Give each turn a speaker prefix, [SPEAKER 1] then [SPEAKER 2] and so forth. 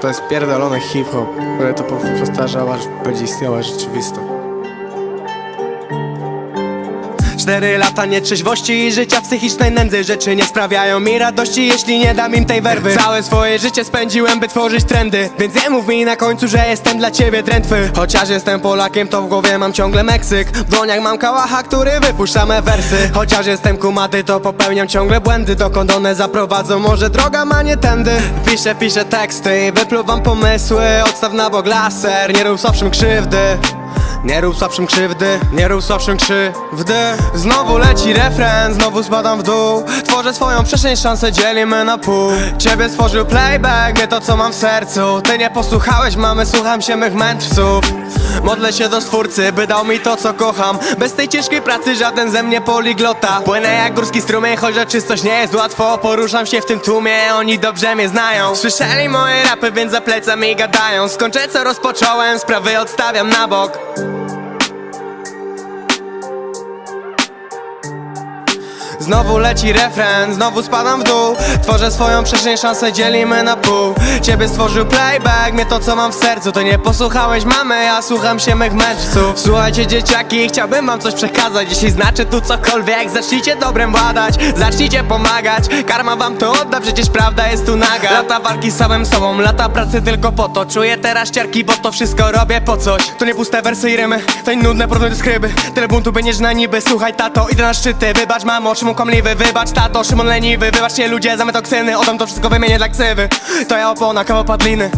[SPEAKER 1] To jest pierdolony hip-hop, ale to powstarzał, aż będzie istniała rzeczywistość.
[SPEAKER 2] Cztery lata nietrzeźwości i życia psychicznej nędzy. Rzeczy nie sprawiają mi radości, jeśli nie dam im tej werwy. Całe swoje życie spędziłem, by tworzyć trendy. Więc nie mów mi na końcu, że jestem dla ciebie drętwy. Chociaż jestem Polakiem, to w głowie mam ciągle Meksyk. W dłoniach mam kałacha, który wypuszcza me wersy. Chociaż jestem kumaty, to popełniam ciągle błędy. Dokąd one zaprowadzą, może droga ma nie tędy? Piszę, piszę teksty i wypluwam pomysły. Odstaw na bok laser, nie rób słabszym krzywdy nie rób słabszym krzywdy, nie rób słabszym krzywdy. Znowu leci refren, znowu spadam w dół. Tworzę swoją przestrzeń, szansę dzielimy na pół. Ciebie stworzył playback, nie to co mam w sercu. Ty nie posłuchałeś mamy, słucham się mych mędrców. Modlę się do stwórcy, by dał mi to co kocham. Bez tej ciężkiej pracy żaden ze mnie poliglota. Płynę jak górski strumień, choć czystość nie jest łatwo. Poruszam się w tym tłumie, oni dobrze mnie znają. Słyszeli moje rapy, więc za plecami gadają. Skończę co rozpocząłem, sprawy odstawiam na bok Znowu leci refren, znowu spadam w dół. Tworzę swoją przestrzeń, szansę dzielimy na pół. Ciebie stworzył playback, mnie to co mam w sercu. To nie posłuchałeś mamy, ja słucham się mych mędrców. Słuchajcie dzieciaki, chciałbym wam coś przekazać. Jeśli znaczy tu cokolwiek, zacznijcie dobrem władać Zacznijcie pomagać, karma wam to odda Przecież prawda jest tu naga. Lata walki z samym sobą, lata pracy tylko po to. Czuję teraz ciarki, bo to wszystko robię po coś. To nie puste wersy i rymy, to nie nudne porówny skryby. Tyle buntu będziesz na niby, słuchaj tato, idę na szczyty. Wybacz mamo, Kłamliwy, wybacz tato, Szymon leniwy Wybaczcie ludzie za me toksyny, oddam to wszystko wymienię dla ksywy. To ja opona, kawał padliny